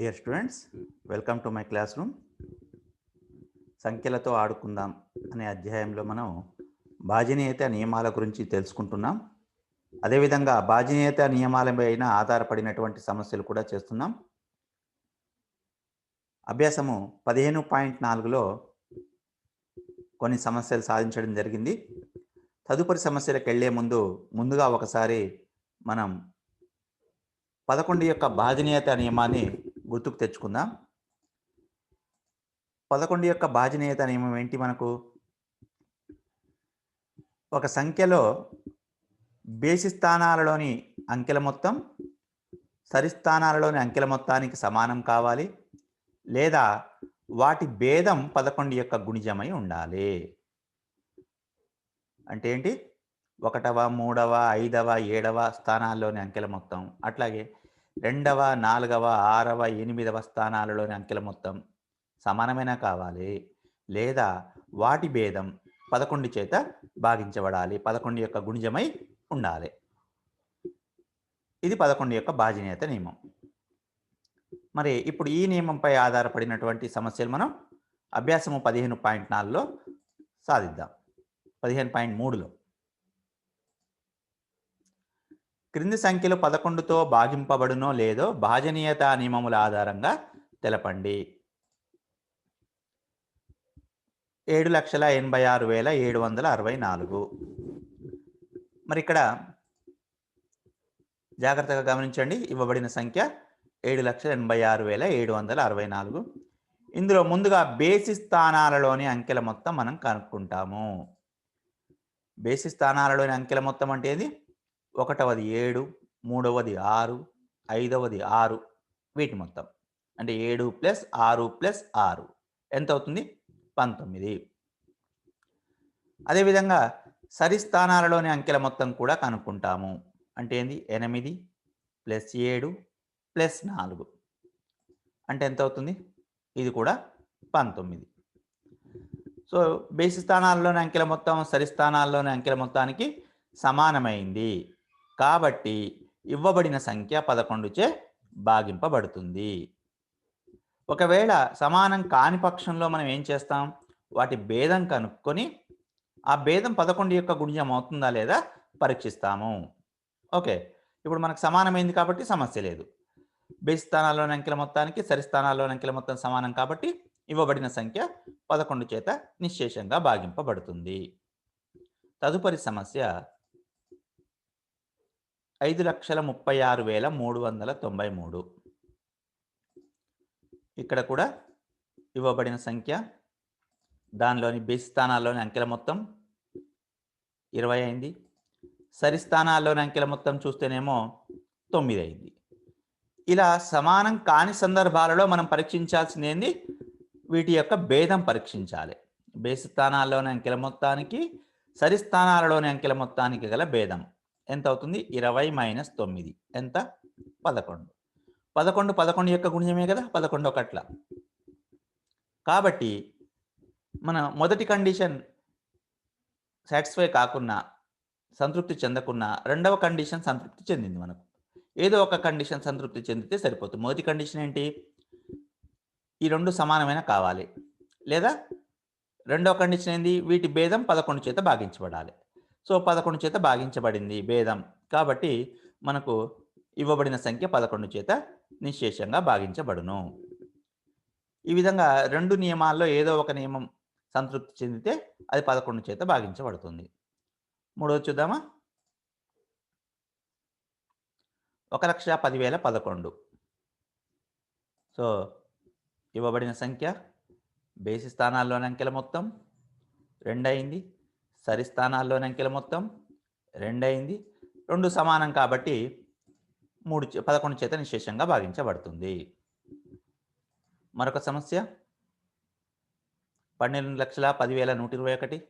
Dear students welcome to my classroom సంఖ్యలతో ఆడుకుందాం అనే అధ్యాయంలో మనం భాజనీయత నియమాల గురించి తెలుసుకుంటున్నాం. అదేవిధంగా భాజనీయత నియమాలపైన ఆధారపడినటువంటి సమస్యలు కూడా చేస్తున్నాం. అభ్యాసము పదిహేను పాయింట్ నాలుగులో కొన్ని సమస్యలు సాధించడం జరిగింది. తదుపరి సమస్యలకు వెళ్ళే ముందు ముందుగా ఒకసారి మనం పదకొండు యొక్క భాజనీయత నియమాన్ని గుర్తుకు తెచ్చుకుందాం. పదకొండు యొక్క భాజనీయత నియమం ఏంటి మనకు? ఒక సంఖ్యలో బేసి స్థానాలలోని అంకెల మొత్తం సరిస్థానాలలోని అంకెల మొత్తానికి సమానం కావాలి. లేదా వాటి భేదం పదకొండు యొక్క గుణిజమై ఉండాలి. అంటే ఏంటి? ఒకటవ మూడవ ఐదవ ఏడవ స్థానాల్లోని అంకెల మొత్తం. అట్లాగే రెండవ నాలుగవ ఆరవ ఎనిమిదవ స్థానాలలోని అంకెల మొత్తం సమానమైన కావాలి. లేదా వాటి భేదం పదకొండు చేత భాగించబడాలి. పదకొండు యొక్క గుణిజమై ఉండాలి. ఇది పదకొండు యొక్క బాజనీయత నియమం. మరి ఇప్పుడు ఈ నియమంపై ఆధారపడినటువంటి సమస్యలు మనం అభ్యాసము పదిహేను పాయింట్ నాలుగులో సాధిద్దాం. పదిహేను పాయింట్ మూడులో. క్రింది సంఖ్యలు పదకొండుతో భాగింపబడునో లేదో భాజనీయత నియమముల ఆధారంగా తెలపండి. ఏడు లక్షల ఎనభై ఆరు వేల ఏడు వందల అరవై నాలుగు. మరి ఇక్కడ జాగ్రత్తగా గమనించండి ఇవ్వబడిన సంఖ్య ఏడు లక్షల ఎనభై ఆరు వేల ఏడు వందల అరవై నాలుగు. ఇందులో ముందుగా బేసి స్థానాలలోని అంకెల మొత్తం మనం కనుక్కుంటాము. బేసి స్థానాలలోని అంకెల మొత్తం అంటే ఏది? ఒకటవది ఏడు మూడవది ఆరు ఐదవది ఆరు వీటి మొత్తం. అంటే ఏడు ప్లస్ ఆరు ప్లస్ ఆరు. ఎంత అవుతుంది పంతొమ్మిది. అదేవిధంగా సరి స్థానాలలోని అంకెల మొత్తం కూడా కనుక్కుంటాము. అంటే ఏంది? ఎనిమిది ప్లస్ ఏడు ప్లస్ నాలుగు. అంటే ఎంత అవుతుంది ఇది కూడా పంతొమ్మిది. సో బేసి స్థానాల్లోని అంకెల మొత్తం సరి స్థానాల్లోని అంకెల మొత్తానికి సమానమైంది. కాబట్టి ఇవ్వబడిన సంఖ్య పదకొండుచే భాగింపబడుతుంది. ఒకవేళ సమానం కాని పక్షంలో మనం ఏం చేస్తాం? వాటి భేదం కనుక్కొని ఆ భేదం పదకొండు యొక్క గుణ్యం అవుతుందా లేదా పరీక్షిస్తాము. ఓకే. ఇప్పుడు మనకు సమానమైంది కాబట్టి సమస్య లేదు. బేసి స్థానాల్లోని అంకెల మొత్తానికి సరి స్థానాల్లోని అంకెల మొత్తం సమానం కాబట్టి ఇవ్వబడిన సంఖ్య పదకొండు చేత నిశ్శేషంగా భాగింపబడుతుంది. తదుపరి సమస్య ఐదు లక్షల ముప్పై ఆరు వేల మూడు వందల తొంభై మూడు. ఇక్కడ కూడా ఇవ్వబడిన సంఖ్య దానిలోని బేసి స్థానాల్లోని అంకెల మొత్తం ఇరవై అయింది. సరి స్థానాల్లోని అంకెల మొత్తం చూస్తేనేమో తొమ్మిది అయింది. ఇలా సమానం కాని సందర్భాలలో మనం పరీక్షించాల్సింది ఏంది? వీటి యొక్క భేదం పరీక్షించాలి. బేసి స్థానాల్లోని అంకెల మొత్తానికి సరి స్థానాలలోని అంకెల మొత్తానికి గల భేదం. ఎంత అవుతుంది ఇరవై మైనస్ తొమ్మిది. ఎంత? పదకొండు. పదకొండు పదకొండు యొక్క గుణ్యమే కదా? పదకొండు ఒకట్ల. కాబట్టి మన మొదటి కండిషన్ సాటిస్ఫై కాకున్నా సంతృప్తి చెందకున్నా రెండవ కండిషన్ సంతృప్తి చెందింది మనకు. ఏదో ఒక కండిషన్ సంతృప్తి చెందితే సరిపోతుంది. మొదటి కండిషన్ ఏంటి? ఈ రెండు సమానమైన కావాలి. లేదా రెండవ కండిషన్ ఏంది? వీటి భేదం పదకొండు చేత భాగించబడాలి. సో పదకొండు చేత భాగించబడింది భేదం. కాబట్టి మనకు ఇవ్వబడిన సంఖ్య పదకొండు చేత నిశ్శేషంగా భాగించబడును. ఈ విధంగా రెండు నియమాల్లో ఏదో ఒక నియమం సంతృప్తి చెందితే అది పదకొండు చేత భాగించబడుతుంది. మూడవది చూద్దామా? ఒక లక్ష పదివేల పదకొండు. సో ఇవ్వబడిన సంఖ్య బేసి స్థానాల్లోని అంకెల మొత్తం రెండయింది. సరి స్థానాల్లోని అంకెల మొత్తం రెండయింది. రెండు సమానం కాబట్టి మూడు చే- పదకొండు చేత నిశేషంగా భాగించబడుతుంది. మరొక సమస్య. పన్నెండు లక్షల పదివేల నూట ఇరవై ఒకటి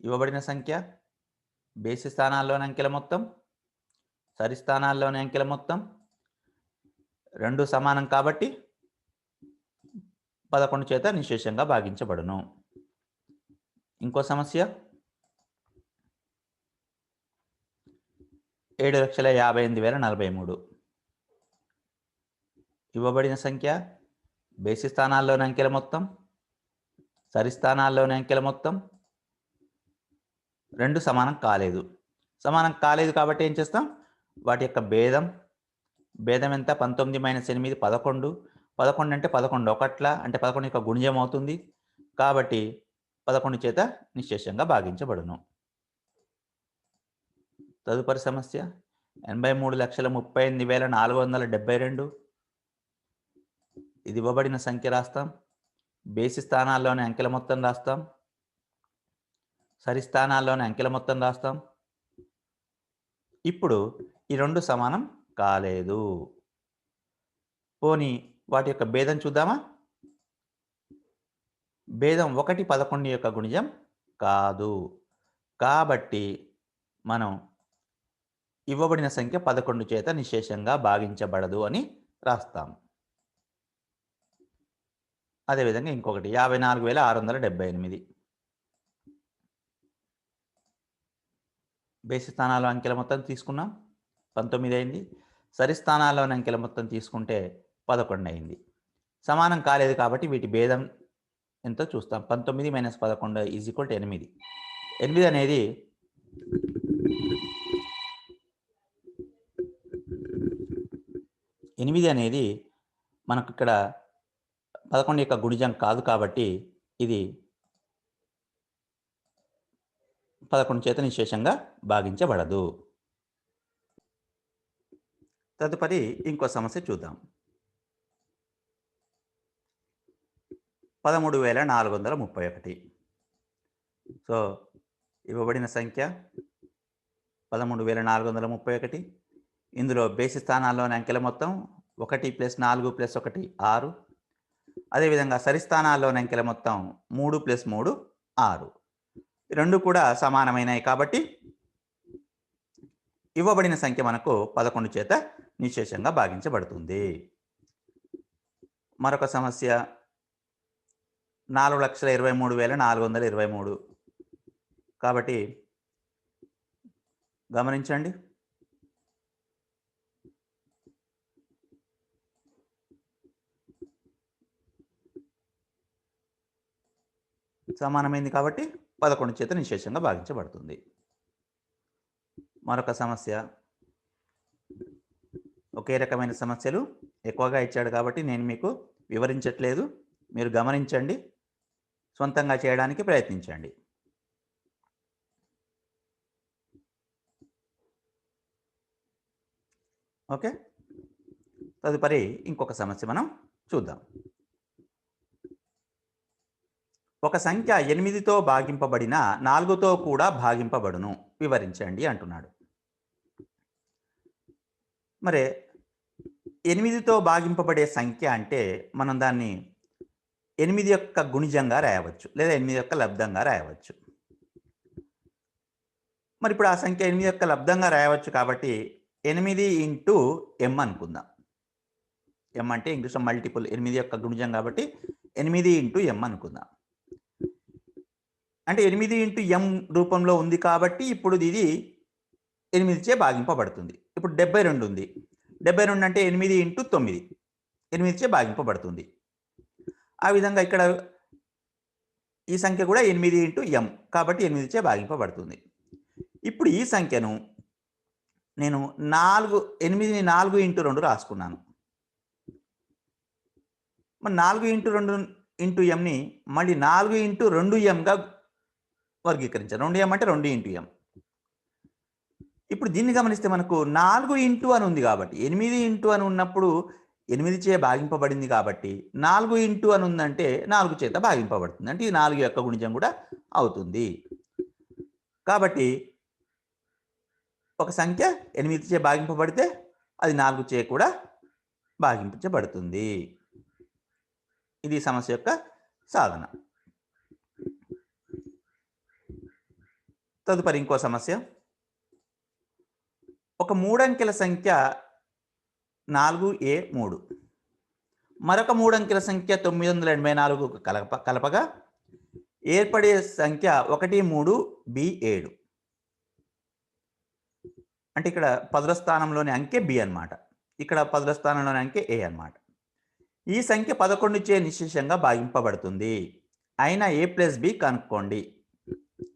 ఇవ్వబడిన సంఖ్య. బేసి స్థానాల్లోని అంకెల మొత్తం. సరి స్థానాల్లోని అంకెల మొత్తం. రెండు సమానం కాబట్టి పదకొండు చేత నిశేషంగా భాగించబడును. ఇంకో సమస్య ఏడు లక్షల యాభై ఎనిమిది వేల నలభై మూడు. ఇవ్వబడిన సంఖ్య బేసి స్థానాల్లోని అంకెల మొత్తం సరి స్థానాల్లోని అంకెల మొత్తం రెండు సమానం కాలేదు. సమానం కాలేదు కాబట్టి ఏం చేస్తాం? వాటి యొక్క భేదం భేదం ఎంత? పంతొమ్మిది మైనస్ ఎనిమిది పదకొండు. పదకొండు అంటే పదకొండు ఒకట్ల అంటే పదకొండు యొక్క గుణిజం అవుతుంది. కాబట్టి పదకొండు చేత నిశ్శేషంగా భాగించబడును. తదుపరి సమస్య ఎనభై మూడు లక్షల ముప్పై ఎనిమిది వేల నాలుగు వందల డెబ్బై రెండు. ఇది ఇవ్వబడిన సంఖ్య రాస్తాం. బేసి స్థానాల్లోని అంకెల మొత్తం రాస్తాం. సరి స్థానాల్లోని అంకెల మొత్తం రాస్తాం. ఇప్పుడు ఈ రెండు సమానం కాలేదు. పోనీ వాటి యొక్క భేదం చూద్దామా? భేదం ఒకటి పదకొండు యొక్క గుణిజం కాదు. కాబట్టి మనం ఇవ్వబడిన సంఖ్య పదకొండు చేత నిశేషంగా భాగించబడదు అని రాస్తాం. అదేవిధంగా ఇంకొకటి యాభై నాలుగు వేల ఆరు వందల డెబ్బై ఎనిమిది. బేసి స్థానాల అంకెల మొత్తం తీసుకున్నాం. పంతొమ్మిది అయింది. సరి స్థానాల్లోని అంకెల మొత్తం తీసుకుంటే పదకొండు అయింది. సమానం కాలేదు కాబట్టి వీటి భేదం ఎంతో చూస్తాం? పంతొమ్మిది మైనస్ పదకొండు ఈజ్ ఈక్వల్ టు ఎనిమిది. ఎనిమిది అనేది ఎనిమిది అనేది మనకు ఇక్కడ పదకొండు యొక్క గుణిజం కాదు కాబట్టి ఇది పదకొండు చేత నిశేషంగా భాగించబడదు. తదుపరి ఇంకో సమస్య చూద్దాం. పదమూడు వేల నాలుగు వందల ముప్పై ఒకటి. సో ఇవ్వబడిన సంఖ్య పదమూడు వేల నాలుగు వందల ముప్పై ఒకటి. ఇందులో బేసి స్థానాల్లోని అంకెల మొత్తం ఒకటి ప్లస్ నాలుగు ప్లస్ ఒకటి ఆరు. అదేవిధంగా సరి స్థానాల్లోని అంకెల మొత్తం మూడు ప్లస్ మూడు ఆరు. రెండు కూడా సమానమైనవి కాబట్టి ఇవ్వబడిన సంఖ్య మనకు పదకొండు చేత నిశేషంగా భాగించబడుతుంది. మరొక సమస్య నాలుగు లక్షల ఇరవై మూడు వేల నాలుగు వందల ఇరవై మూడు. కాబట్టి గమనించండి. సమానమైంది కాబట్టి పదకొండు చేత నిశేషంగా భాగించబడుతుంది. మరొక సమస్య. ఒకే రకమైన సమస్యలు ఎక్కువగా ఇచ్చాడు కాబట్టి నేను మీకు వివరించట్లేదు. మీరు గమనించండి. సొంతంగా చేయడానికి ప్రయత్నించండి. ఓకే? తదుపరి ఇంకొక సమస్య మనం చూద్దాం. ఒక సంఖ్య ఎనిమిదితో భాగింపబడిన నాలుగుతో కూడా భాగింపబడును. వివరించండి అంటున్నాడు. మరి ఎనిమిదితో భాగింపబడే సంఖ్య అంటే మనం దాన్ని ఎనిమిది యొక్క గుణిజంగా రాయవచ్చు లేదా ఎనిమిది యొక్క లబ్ధంగా రాయవచ్చు. మరి ఇప్పుడు ఆ సంఖ్య ఎనిమిది యొక్క లబ్ధంగా రాయవచ్చు కాబట్టి ఎనిమిది ఇంటూ ఎం అనుకుందాం. ఎం అంటే ఇంగ్లీష్లో మల్టిపుల్ ఎనిమిది యొక్క గుణిజం కాబట్టి ఎనిమిది ఇంటూ ఎం అనుకుందాం. అంటే ఎనిమిది ఇంటూ ఎం రూపంలో ఉంది కాబట్టి ఇప్పుడు ఇది ఎనిమిదిచే భాగింపబడుతుంది. ఇప్పుడు డెబ్బై రెండు ఉంది. డెబ్బై రెండు అంటే ఎనిమిది ఇంటూ తొమ్మిది. ఎనిమిదిచే భాగింపబడుతుంది. ఆ విధంగా ఇక్కడ ఈ సంఖ్య కూడా ఎనిమిది ఇంటూ ఎం కాబట్టి ఎనిమిదిచే భాగింపబడుతుంది. ఇప్పుడు ఈ సంఖ్యను నేను నాలుగు ఎనిమిదిని నాలుగు ఇంటూ రెండు రాసుకున్నాను. మరి నాలుగు ఇంటూ రెండు ఇంటూ ఎంని మళ్ళీ నాలుగు ఇంటూ రెండు ఎంగా వర్గీకరించాను రెండు ఎం అంటే రెండు ఇంటూ ఎం. ఇప్పుడు దీన్ని గమనిస్తే మనకు నాలుగు ఇంటూ అని ఉంది కాబట్టి ఎనిమిది ఇంటూ అని ఉన్నప్పుడు ఎనిమిది చే భాగింపబడింది కాబట్టి నాలుగు ఇంటూ అని ఉందంటే నాలుగు చేత భాగింపబడుతుంది. అంటే ఈ నాలుగు యొక్క గుణిజం కూడా అవుతుంది. కాబట్టి ఒక సంఖ్య ఎనిమిది చే భాగింపబడితే అది నాలుగు చే కూడా భాగింపబడుతుంది. ఇది సమస్య యొక్క సాధన. తదుపరి ఇంకో సమస్య. ఒక మూడంకెల సంఖ్య నాలుగు ఏ మూడు. మరొక మూడంకెల సంఖ్య తొమ్మిది వందల ఎనభై నాలుగు కలప కలపగా ఏర్పడే సంఖ్య ఒకటి మూడు బి ఏడు. అంటే ఇక్కడ పదుల స్థానంలోని అంకె బి అన్నమాట. ఇక్కడ పదుల స్థానంలోని అంకె ఏ అన్నమాట. ఈ సంఖ్య పదకొండుచే నిశ్శేషంగా భాగింపబడుతుంది. అయినా ఏ ప్లస్ బి కనుక్కోండి.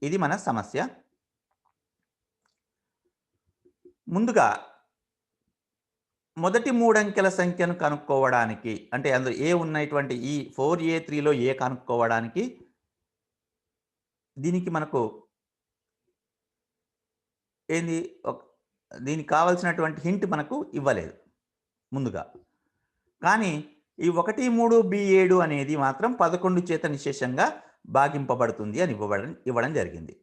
ఇది మన సమస్య. ముందుగా మొదటి మూడంకెల సంఖ్యను కనుక్కోవడానికి అంటే అందులో ఏ ఉన్నటువంటి ఈ ఫోర్ ఏ త్రీలో ఏ కనుక్కోవడానికి దీనికి మనకు ఏంది? ఒక- దీనికి కావాల్సినటువంటి హింట్ మనకు ఇవ్వలేదు ముందుగా. కానీ ఈ ఒకటి మూడు బి ఏడు అనేది మాత్రం పదకొండు చేత నిశేషంగా భాగింపబడుతుంది అని ఇవ్వబడం ఇవ్వడం జరిగింది.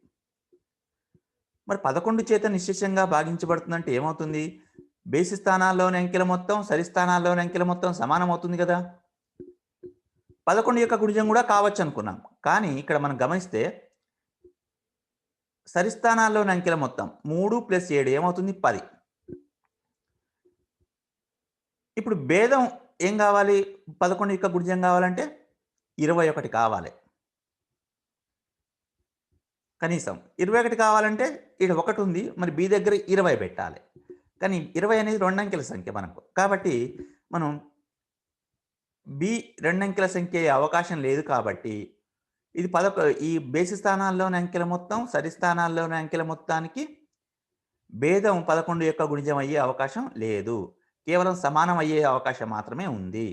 మరి పదకొండు చేత నిశేషంగా భాగించబడుతుందంటే ఏమవుతుంది? బేసి స్థానాల్లోని అంకెల మొత్తం సరి స్థానాల్లోని అంకెల మొత్తం సమానం అవుతుంది కదా? పదకొండు యొక్క గుణిజం కూడా కావచ్చు అనుకున్నాం కానీ ఇక్కడ మనం గమనిస్తే సరి స్థానాల్లోని అంకెల మొత్తం మూడు ప్లస్ ఏడు ఏమవుతుంది? పది. ఇప్పుడు భేదం ఏం కావాలి? పదకొండు యొక్క గుణిజం కావాలంటే ఇరవై ఒకటి కావాలి. కనీసం ఇరవై ఒకటి కావాలంటే ఇక్కడ ఒకటి ఉంది. మరి బి దగ్గర ఇరవై పెట్టాలి. కానీ ఇరవై అనేది రెండు అంకెల సంఖ్య మనకు. కాబట్టి మనం బి రెండు అంకెల సంఖ్య అవకాశం లేదు కాబట్టి ఇది పదకొ ఈ బేసి స్థానాల్లోని అంకెల మొత్తం సరి స్థానాల్లోని అంకెల మొత్తానికి భేదం పదకొండు యొక్క గుణిజం అయ్యే అవకాశం లేదు. కేవలం సమానం అయ్యే అవకాశం మాత్రమే ఉంది.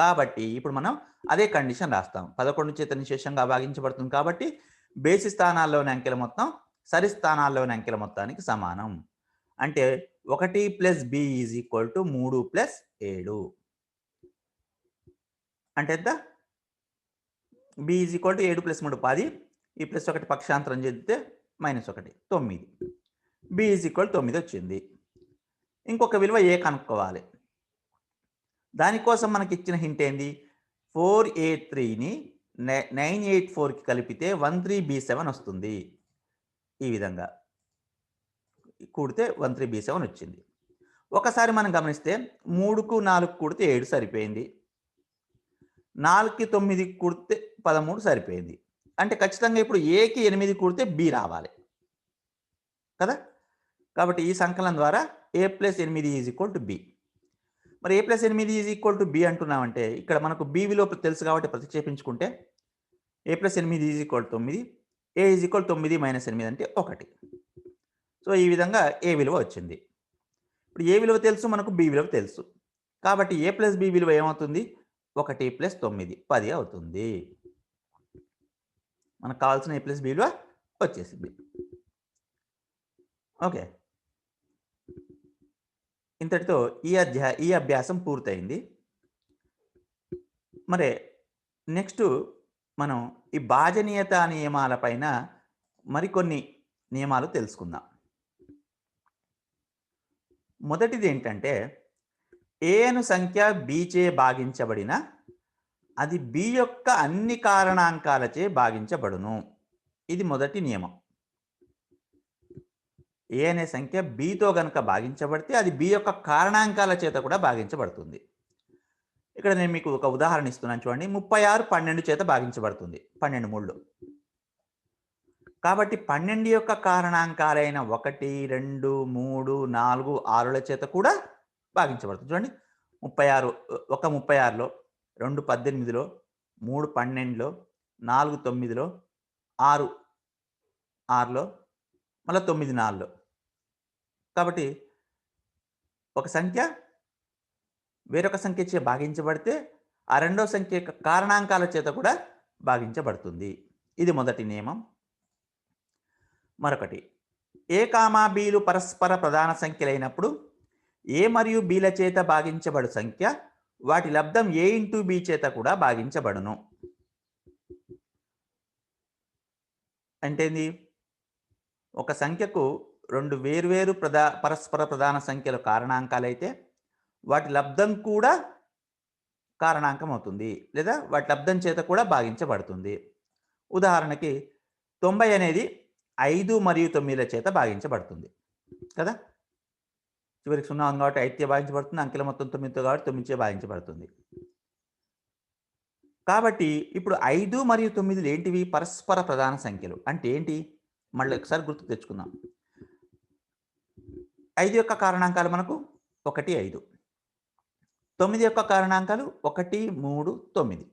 కాబట్టి ఇప్పుడు మనం అదే కండిషన్ రాస్తాం. పదకొండు చేత నిశేషంగా భాగించబడుతుంది కాబట్టి బేసి స్థానాల్లోని అంకెల మొత్తం సరి స్థానాల్లోని అంకెల మొత్తానికి సమానం. అంటే ఒకటి plus B is equal to మూడు ప్లస్ ఏడు. అంటే ఎంత? బి ఈజ్ ఈక్వల్ టు ఏడు ప్లస్ మూడు పది. ఈ ప్లస్ ఒకటి పక్షాంతరం చేస్తే మైనస్ ఒకటి తొమ్మిది. బి ఈజ్ ఈక్వల్ తొమ్మిది వచ్చింది. ఇంకొక విలువ ఏ కనుక్కోవాలి? దానికోసం మనకి ఇచ్చిన హింట్ ఏంది? ఫోర్ ఏ త్రీని నైన్ ఎయిట్ ఫోర్కి కలిపితే వన్ త్రీ బి సెవెన్ వస్తుంది. ఈ విధంగా. కూడితే వన్ త్రీ బి సెవెన్ వచ్చింది. ఒకసారి మనం గమనిస్తే మూడుకు నాలుగు కూడితే ఏడు సరిపోయింది. నాలుగుకి తొమ్మిది కూడితే పదమూడు సరిపోయింది. అంటే ఖచ్చితంగా ఇప్పుడు ఏకి ఎనిమిది కూడితే బి రావాలి. కదా? కాబట్టి ఈ సంకలనం ద్వారా ఏ ప్లస్ ఎనిమిది ఈజ్ ఈక్వల్ టు బి. మరి ఏ ప్లస్ ఎనిమిది ఈజ్ ఈక్వల్ టు బి అంటున్నామంటే ఇక్కడ మనకు బి విలువ తెలుసు కాబట్టి ప్రతిక్షేపించుకుంటే ఏ ప్లస్ ఎనిమిది ఈజ్ ఈక్వల్ తొమ్మిది ఏ ఈజ్ ఈక్వల్ తొమ్మిది మైనస్ ఎనిమిది అంటే ఒకటి. సో ఈ విధంగా ఏ విలువ వచ్చింది? ఇప్పుడు ఏ విలువ తెలుసు? మనకు బి విలువ తెలుసు. కాబట్టి ఏ ప్లస్ బి విలువ ఏమవుతుంది? ఒకటి ప్లస్ తొమ్మిది. పది అవుతుంది. మనకు కావాల్సిన ఏ ప్లస్ బి విలువ వచ్చేసింది. ఓకే. ఇంతటితో ఈ అధ్యా ఈ అభ్యాసం పూర్తయింది. మరి నెక్స్ట్ మనం ఈ భాజనీయత నియమాలపైన మరికొన్ని నియమాలు తెలుసుకుందాం. మొదటిది ఏంటంటే ఏను సంఖ్య బీచే భాగించబడిన అది బి యొక్క అన్ని కారణాంకాలచే భాగించబడును. ఇది మొదటి నియమం. ఏ అనే సంఖ్య బితో గనక భాగించబడితే అది బి యొక్క కారణాంకాల చేత కూడా భాగించబడుతుంది. ఇక్కడ నేను మీకు ఒక ఉదాహరణ ఇస్తున్నాను చూడండి. ముప్పై ఆరు పన్నెండు చేత భాగించబడుతుంది. పన్నెండు మూళ్ళు కాబట్టి పన్నెండు యొక్క కారణాంకాలైన ఒకటి రెండు మూడు నాలుగు ఆరుల చేత కూడా భాగించబడుతుంది. చూడండి ముప్పై ఆరు ఒక ముప్పై ఆరులో రెండు పద్దెనిమిదిలో మూడు పన్నెండులో నాలుగు తొమ్మిదిలో ఆరు ఆరులో మళ్ళీ తొమ్మిది నాలుగులో. కాబట్టి ఒక సంఖ్య వేరొక సంఖ్య చే భాగించబడితే ఆ రెండో సంఖ్య యొక్క కారణాంకాల చేత కూడా భాగించబడుతుంది. ఇది మొదటి నియమం. మరొకటి. ఏ కామా బీలు పరస్పర ప్రధాన సంఖ్యలైనప్పుడు ఏ మరియు బీల చేత భాగించబడు సంఖ్య వాటి లబ్ధం ఏ ఇంటూ బి చేత కూడా భాగించబడును. అంటే ఏంది ఒక సంఖ్యకు రెండు వేర్వేరు ప్రధా పరస్పర ప్రధాన సంఖ్యలు కారణాంకాలైతే వాటి లబ్ధం కూడా కారణాంకం అవుతుంది లేదా వాటి లబ్ధం చేత కూడా భాగించబడుతుంది. ఉదాహరణకి తొంభై అనేది ఐదు మరియు తొమ్మిదిల చేత భాగించబడుతుంది. కదా? చివరికి సున్నా ఉంది కాబట్టి ఐదుతో భాగించబడుతుంది. అంకెల మొత్తం తొమ్మిదితో కాబట్టి తొమ్మిదిచే భాగించబడుతుంది. కాబట్టి ఇప్పుడు ఐదు మరియు తొమ్మిదిలు ఏంటివి? పరస్పర ప్రధాన సంఖ్యలు. అంటే ఏంటి? మళ్ళీ ఒకసారి గుర్తు తెచ్చుకుందాం. ఐదు యొక్క కారణాంకాలు మనకు ఒకటి ఐదు. తొమ్మిది యొక్క కారణాంకాలు ఒకటి మూడు తొమ్మిది.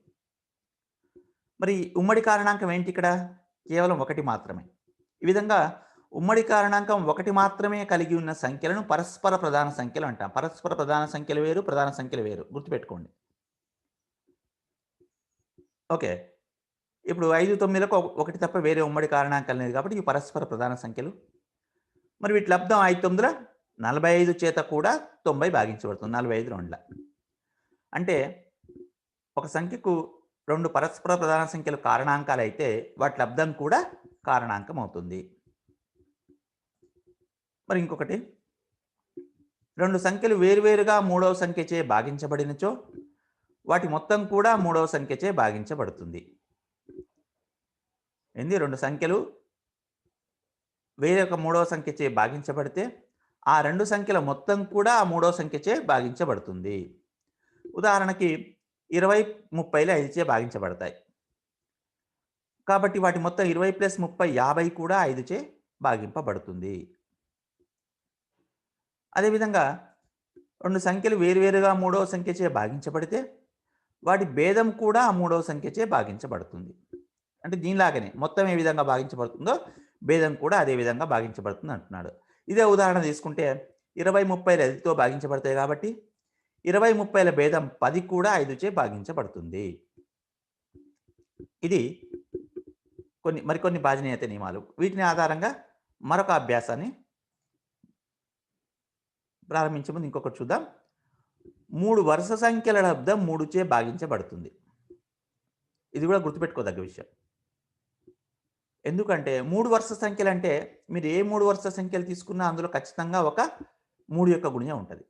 మరి ఉమ్మడి కారణాంకం ఏంటి ఇక్కడ? కేవలం ఒకటి మాత్రమే. ఈ విధంగా ఉమ్మడి కారణాంకం ఒకటి మాత్రమే కలిగి ఉన్న సంఖ్యలను పరస్పర ప్రధాన సంఖ్యలు అంటాం. పరస్పర ప్రధాన సంఖ్యలు వేరు ప్రధాన సంఖ్యలు వేరు. గుర్తుపెట్టుకోండి. ఓకే. ఇప్పుడు ఐదు తొమ్మిదిలకు ఒక- ఒకటి తప్ప వేరే ఉమ్మడి కారణాంకాలు లేదు కాబట్టి ఇవి పరస్పర ప్రధాన సంఖ్యలు. మరి వీటి లబ్ధం ఐదు తొమ్మిదిల నలభై ఐదు చేత కూడా తొంభై భాగించబడుతుంది. నలభై ఐదు రెండుల. అంటే ఒక సంఖ్యకు రెండు పరస్పర ప్రధాన సంఖ్యలు కారణాంకాలు అయితే వాటి లబ్ధం కూడా కారణాంకం అవుతుంది మరి ఇంకొకటి. రెండు సంఖ్యలు వేరువేరుగా మూడవ సంఖ్యచే భాగించబడినచో వాటి మొత్తం కూడా మూడవ సంఖ్యచే భాగించబడుతుంది. ఏంది? రెండు సంఖ్యలు వేరే ఒక మూడవ సంఖ్యచే భాగించబడితే ఆ రెండు సంఖ్యల మొత్తం కూడా ఆ మూడవ సంఖ్యచే భాగించబడుతుంది. ఉదాహరణకి ఇరవై ముప్పైలు ఐదుచే భాగించబడతాయి. కాబట్టి వాటి మొత్తం ఇరవై ప్లస్ ముప్పై యాభై కూడా ఐదుచే భాగింపబడుతుంది. అదేవిధంగా రెండు సంఖ్యలు వేరువేరుగా మూడవ సంఖ్యచే భాగించబడితే వాటి భేదం కూడా ఆ మూడవ సంఖ్యచే భాగించబడుతుంది. అంటే దీనిలాగానే మొత్తం ఏ విధంగా భాగించబడుతుందో భేదం కూడా అదే విధంగా భాగించబడుతుంది అంటున్నాడు. ఇదే ఉదాహరణ తీసుకుంటే ఇరవై ముప్పై ఐదుతో భాగించబడతాయి కాబట్టి ఇరవై ముప్పైల భేదం పది కూడా ఐదుచే భాగించబడుతుంది. ఇది కొన్ని మరికొన్ని భాజనీయత నియమాలు. వీటిని ఆధారంగా మరొక అభ్యాసాన్ని ప్రారంభించే ముందు ఇంకొకటి చూద్దాం. మూడు వరుస సంఖ్యల లబ్ధం మూడుచే భాగించబడుతుంది. ఇది కూడా గుర్తుపెట్టుకోదగ్గ విషయం. ఎందుకంటే మూడు వరుస సంఖ్యలు అంటే మీరు ఏ మూడు వరుస సంఖ్యలు తీసుకున్నా అందులో ఖచ్చితంగా ఒక మూడు యొక్క గుణ్యం ఉంటుంది.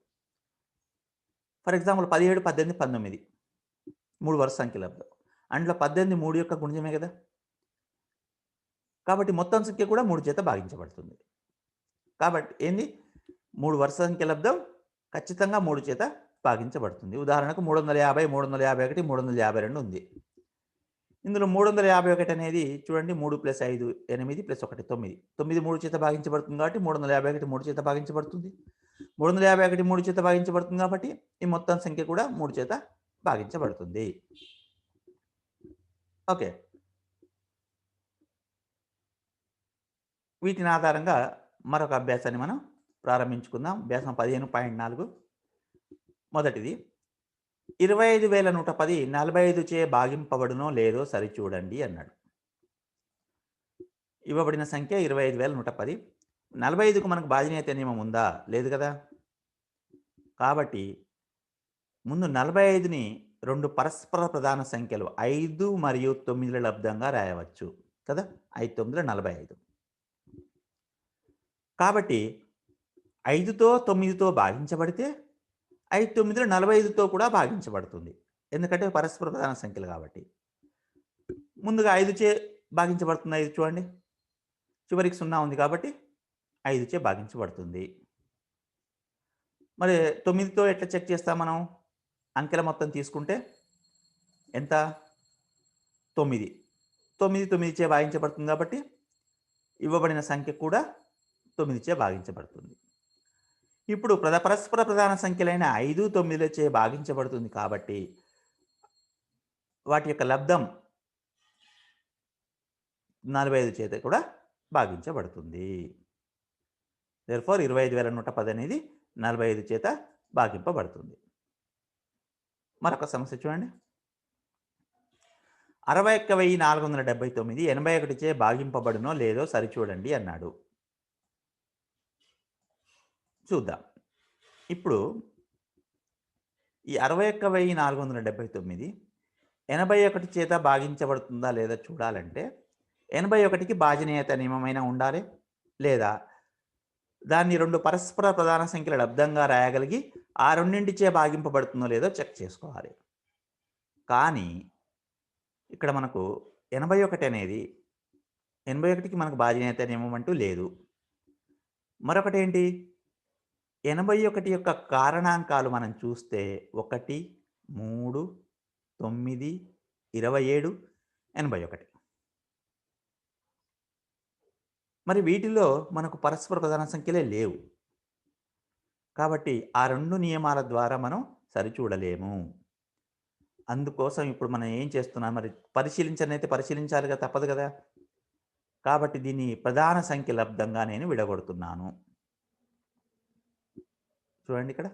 ఫర్ ఎగ్జాంపుల్ పదిహేడు పద్దెనిమిది పంతొమ్మిది. మూడు వరుస సంఖ్యల అందులో పద్దెనిమిది మూడు యొక్క గుణ్యమే కదా? కాబట్టి మొత్తం సంఖ్య కూడా మూడు చేత భాగించబడుతుంది. కాబట్టి ఏంది? మూడు వరుస సంఖ్య లబ్దం ఖచ్చితంగా మూడు చేత భాగించబడుతుంది. ఉదాహరణకు మూడు వందల యాభై మూడు వందల యాభై ఒకటి మూడు వందల యాభై రెండు ఉంది. ఇందులో మూడు వందల యాభై ఒకటి అనేది చూడండి మూడు ప్లస్ ఐదు ఎనిమిది ప్లస్ ఒకటి తొమ్మిది. తొమ్మిది మూడు చేత భాగించబడుతుంది కాబట్టి మూడు వందల యాభై ఒకటి మూడు చేత భాగించబడుతుంది. మూడు వందల యాభై ఒకటి మూడు చేత భాగించబడుతుంది కాబట్టి ఈ మొత్తం సంఖ్య కూడా మూడు చేత భాగించబడుతుంది. ఓకే. వీటిని ఆధారంగా మరొక అభ్యాసాన్ని మనం ప్రారంభించుకుందాం. అభ్యాసం పదిహేను పాయింట్ నాలుగు. మొదటిది ఇరవై ఐదు వేల నూట పది నలభై ఐదు చే భాగింపబడునో లేదో సరిచూడండి అన్నాడు. ఇవ్వబడిన సంఖ్య ఇరవై ఐదు వేల నూట పది. నలభై ఐదుకు మనకు బాధ్యత నియమం ఉందా? లేదు కదా. కాబట్టి ముందు నలభై ఐదుని రెండు పరస్పర ప్రధాన సంఖ్యలు ఐదు మరియు తొమ్మిదిల లబ్ధంగా రాయవచ్చు కదా. ఐదు తొమ్మిదిలో నలభై ఐదు కాబట్టి ఐదుతో తొమ్మిదితో భాగించబడితే ఐదు తొమ్మిదిలో నలభై ఐదుతో కూడా భాగించబడుతుంది. ఎందుకంటే పరస్పర ప్రధాన సంఖ్యలు కాబట్టి. ముందుగా ఐదు చే భాగించబడుతుంది ఐదు చూడండి. చివరికి సున్నా ఉంది కాబట్టి ఐదు చే భాగించబడుతుంది. మరి తొమ్మిదితో ఎట్లా చెక్ చేస్తాం మనం? అంకెల మొత్తం తీసుకుంటే ఎంత? తొమ్మిది. తొమ్మిది తొమ్మిది చే భాగించబడుతుంది కాబట్టి ఇవ్వబడిన సంఖ్య కూడా తొమ్మిదిచే భాగించబడుతుంది. ఇప్పుడు ప్రద పరస్పర ప్రధాన సంఖ్యలైన ఐదు తొమ్మిదిలచే భాగించబడుతుంది కాబట్టి వాటి యొక్క లబ్ధం నలభై ఐదు చేత కూడా భాగించబడుతుంది. ఫోర్ ఇరవై ఐదు వేల నూట పది అనేది నలభై ఐదు చేత భాగింపబడుతుంది. మరొక సమస్య చూడండి. అరవై ఒక్క వెయ్యి నాలుగు వందల డెబ్బై తొమ్మిది ఎనభై ఒకటిచే భాగింపబడునో లేదో సరిచూడండి అన్నాడు. చూద్దాం. ఇప్పుడు ఈ అరవై ఒక్క వెయ్యి నాలుగు వందల డెబ్బై తొమ్మిది ఎనభై ఒకటి చేత భాగించబడుతుందా లేదా చూడాలంటే ఎనభై ఒకటికి భాజనీయత నియమమైన ఉండాలి లేదా దాన్ని రెండు పరస్పర ప్రధాన సంఖ్యల లబ్ధంగా రాయగలిగి ఆ రెండింటిచే భాగింపబడుతుందో లేదో చెక్ చేసుకోవాలి. కానీ ఇక్కడ మనకు ఎనభై ఒకటి అనేది ఎనభై ఒకటికి మనకు భాజనీయత నియమం అంటూ లేదు. మరొకటి ఏంటి ఎనభై ఒకటి యొక్క కారణాంకాలు మనం చూస్తే ఒకటి మూడు తొమ్మిది ఇరవై ఏడు ఎనభై ఒకటి మరి వీటిలో మనకు పరస్పర ప్రధాన సంఖ్యలే లేవు. కాబట్టి ఆ రెండు నియమాల ద్వారా మనం సరిచూడలేము. అందుకోసం ఇప్పుడు మనం ఏం చేస్తున్నాం? మరి పరిశీలించనైతే పరిశీలించాలిగా తప్పదు కదా. కాబట్టి దీన్ని ప్రధాన సంఖ్య లబ్ధంగా నేను విడగొడుతున్నాను. చూడండి ఇక్కడ.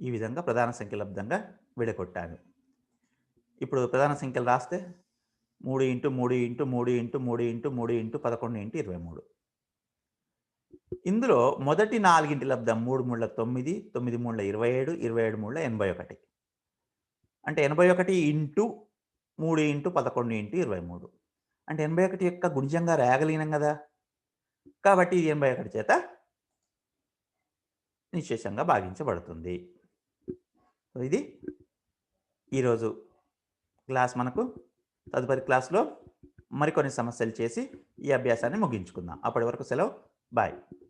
ఈ విధంగా ప్రధాన సంఖ్య లబ్ధంగా విడగొట్టాను. ఇప్పుడు ప్రధాన సంఖ్యలు రాస్తే మూడు ఇంటూ మూడు ఇంటూ మూడు ఇంటూ మూడు ఇంటూ మూడు ఇంటూ పదకొండు ఇంటూ ఇరవై మూడు. ఇందులో మొదటి నాలుగింటి లబ్ధం మూడు మూడుల తొమ్మిది తొమ్మిది మూడుల ఇరవై ఏడు ఇరవై ఏడు మూడుల ఎనభై ఒకటి. అంటే ఎనభై ఒకటి ఇంటూ మూడు ఇంటూ పదకొండు ఇంటూ ఇరవై మూడు. అంటే ఎనభై ఒకటి యొక్క గుణిజంగా రాగలిగినాం కదా. కాబట్టి ఇది ఎనభై ఒకటి చేత నిశ్శేషంగా భాగించబడుతుంది. సో ఇది ఈరోజు క్లాస్ మనకు తదుపరి క్లాస్లో మరికొన్ని సమస్యలు చేసి ఈ అభ్యాసాన్ని ముగించుకుందాం. అప్పటి వరకు సెలవు. బాయ్.